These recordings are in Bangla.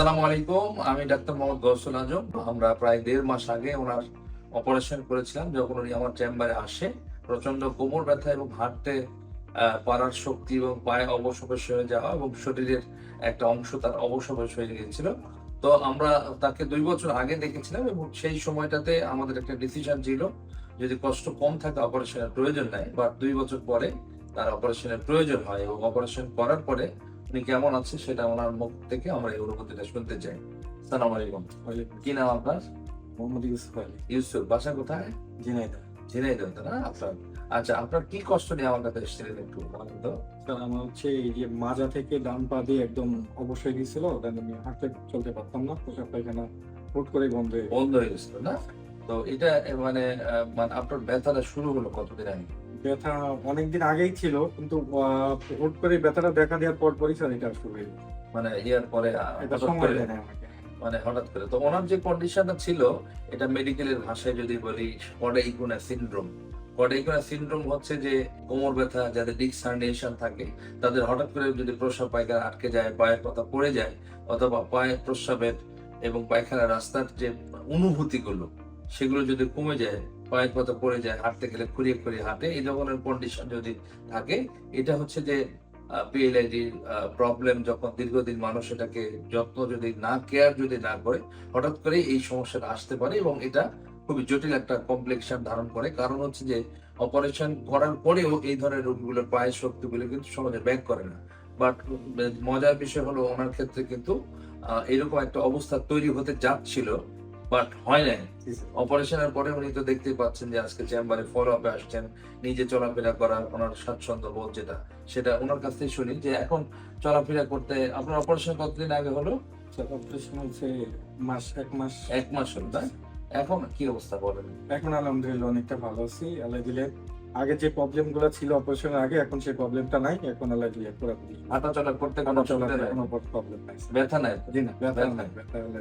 আসসালামু আলাইকুম, আমি ডাক্তার মোহাম্মদ গৌসুল আজম। আমরা প্রায় দেড় মাস আগে ওনার অপারেশন করেছিলাম, যখন উনি আমার চেম্বারে আসে। প্রচণ্ড কোমর ব্যথা এবং হাঁটতে পারার শক্তি এবং পায়ে অবসবশ হয়ে যাওয়া এবং শরীরের একটা অংশ তার অবসবশ হয়ে গিয়েছিল। তো আমরা তাকে দুই বছর আগে দেখেছিলাম এবং সেই সময়টাতে আমাদের একটা ডিসিশন ছিল, যদি কষ্ট কম থাকে অপারেশনের প্রয়োজন নাই বা দুই বছর পরে তার অপারেশনের প্রয়োজন হয় এবং অপারেশন করার পরে উনি কেমন আছে সেটা ওনার মুখ থেকে আমরা এই অনুভূতিটা শুনতে চাই। সালাম আলাইকুম। কি নাম আপনার? মোহাম্মদ ইউসুফ আলী। ইউসুফ বাসা কোথায়? ঝিনাইদহ। ঝিনাইদহ না? আপনার আচ্ছা আপনার কি কষ্ট নিয়ে আমার কাছে এসেছিলেন একটু বলেন তো। স্যার আমার হচ্ছে এই যে মাজা থেকে ডান পা দিয়ে একদম অবশ্যই দেন আমি হাঁটতে চলতে পারতাম না পোশাক পায়খানা হুট করে বন্ধ হয়ে বন্ধ হয়ে গেছিল না? তো এটা মানে মানে আপনার ব্যথাটা শুরু হলো কতদিন আগে? ব্যথা অনেকদিন আগেই ছিল কিন্তু হুট করে ব্যথাটা দেখা দেওয়ার পর পরই স্যার এটা শুরু। মানে ইয়ার পরে এটা সময় দেয় না আমাকে। মানে হঠাৎ করে। তো ওনার যে কন্ডিশনটা ছিল এটা মেডিকেলের ভাষায় যদি বলি কডাইকুনা সিনড্রোম কডাইকুনা সিনড্রোম হচ্ছে যে কোমর ব্যথা যাদের ডিস্ক হার্নিয়েশন থাকে তাদের হঠাৎ করে যদি প্রস্রাব পায়খানা আটকে যায় পায়ের কথা পড়ে যায় অথবা পায়ের প্রস্রাবের এবং পায়খানা রাস্তার যে অনুভূতিগুলো সেগুলো যদি কমে যায় পায়ের কথা পড়ে যায়, হাঁটতে গেলে খুঁড়িয়ে খুঁড়িয়ে হাঁটে, এই ধরনের কন্ডিশন যদি থাকে, এটা হচ্ছে যে পিএলআইডির প্রবলেম যখন দীর্ঘদিন মানুষ এটাকে যত্ন যদি না কেয়ার যদি না করে, হঠাৎ করে এই সমস্যাটা আসতে পারে এবং এটা খুবই জটিল একটা কমপ্লেক্সন ধারণ করে। কারণ হচ্ছে যে অপারেশন করার পরেও এই ধরনের রোগগুলোর পায়ের শক্তিগুলো কিন্তু সমাজে ব্যাক করে না। বাট মজার বিষয় হলো, ওনার ক্ষেত্রে কিন্তু এরকম একটা অবস্থা তৈরি হতে যাচ্ছিল। বাট হয় নাই। অপারেশনের পরে উনি তো দেখতেই পাচ্ছেন যে আজকে চেম্বারে ফলো আপে আসছেন নিজে চলাফেরা করা ওনার স্বাচ্ছন্দ্য বোধ যেটা সেটা ওনার কাছ থেকে শুনি যে এখন চলাফেরা করতে আপনার অপারেশন কতদিন আগে হলো? অপারেশন হচ্ছে মাস এক মাস। এক মাস হলো তাই? এখন কি অবস্থা বলেন? এখন আলহামদুলিল্লাহ অনেকটা ভালো আছি আল্লাহ দিলে আগে যে প্রবলেমগুলো ছিল অপারেশন আগে এখন সেই প্রবলেমটা নাই এখন আল্লাহ দিলে পুরোপুরি হাঁটা চলা করতে কোনো কোনো প্রবলেম নাই। ব্যথা নাই? জি না ব্যথা নাই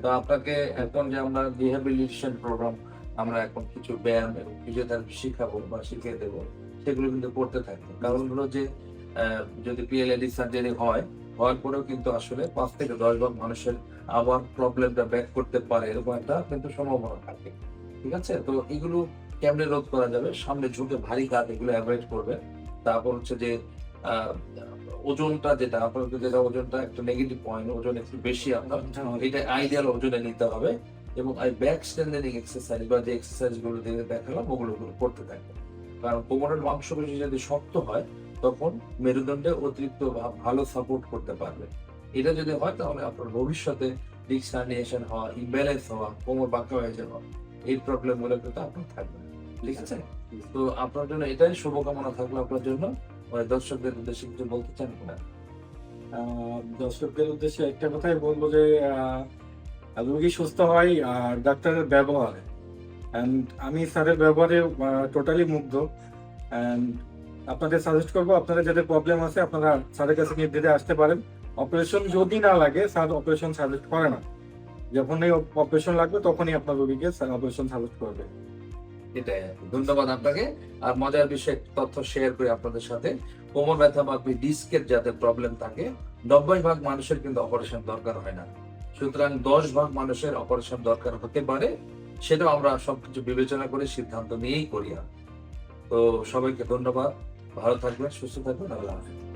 তো আপনাকে এখন যে আমরা রিহ্যাবিলিটেশন প্রোগ্রাম আমরা এখন কিছু ব্যায়াম এবং ফিজিওথেরাপি শিখাবো বা শিখিয়ে দেবো সেগুলো কিন্তু করতে থাকবে কারণ হলো যে যদি পিএলএডি সার্জারি হয় হওয়ার পরেও কিন্তু আসলে পাঁচ থেকে দশ ভাগ মানুষের আবার প্রবলেমটা ব্যাক করতে পারে এরকম একটা কিন্তু সম্ভাবনা থাকে। ঠিক আছে? তো এগুলো কেমনে রোধ করা যাবে। সামনে ঝুঁকে ভারী কাজ এগুলো অ্যাভয়েড করবে। তারপর হচ্ছে যে ওজনটা যেটা আপনার যেটা ওজনটা একটা নেগেটিভ পয়েন্ট ওজন একটু বেশি আপনার এটা আইডিয়াল ওজনে নিতে হবে এবং এই ব্যাক স্ট্রেন্থেনিং এক্সারসাইজ বা যে এক্সারসাইজগুলো দিয়ে দেখালাম ওগুলো করতে থাকবে। কারণ কোমরের মাংসপেশি যদি শক্ত হয় তখন মেরুদণ্ডে অতিরিক্ত ভালো সাপোর্ট করতে পারবে। এটা যদি হয় তাহলে আপনার ভবিষ্যতে ডিস্ক হার্নিয়েশন হওয়া ইমব্যালেন্স হওয়া কোমর বাঁকা হয়ে যাওয়া এই প্রবলেমগুলো কিন্তু আপনার থাকবে ঠিক আছে? তো আপনার জন্য এটাই শুভকামনা থাকল আপনার জন্য। মানে দর্শকদের উদ্দেশ্যে কিছু বলতে চান কিনা? দর্শকদের উদ্দেশ্যে একটা কথাই বলব যে রোগী সুস্থ হয় আর ডাক্তারের ব্যবহার। And আমি স্যারের ব্যবহারে টোটালি মুগ্ধ। And আপনাদের সাজেস্ট করব আপনাদের যাদের প্রবলেম আছে আপনারা স্যারের কাছে নির্দ্বিধায় আসতে পারেন। অপারেশন যদি না লাগে স্যার অপারেশন সাজেস্ট করে না। যখন এই অপারেশন লাগবে, তখনই আপনার রোগীকে অপারেশন সাজেস্ট করবে। এটাই ধন্যবাদ আপনাকে। আর মজার বিষয়ে, তথ্য শেয়ার করি আপনাদের সাথে। কোমর ব্যথা বা ডিস্কের যাদের প্রবলেম থাকে, নব্বই ভাগ মানুষের কিন্তু অপারেশন দরকার হয় না। সুতরাং দশ ভাগ মানুষের অপারেশন দরকার হতে পারে সেটা আমরা সবকিছু বিবেচনা করে সিদ্ধান্ত নিয়েই করি। তো সবাইকে ধন্যবাদ। ভালো থাকবেন, সুস্থ থাকবেন, আল্লাহ হাফিজ।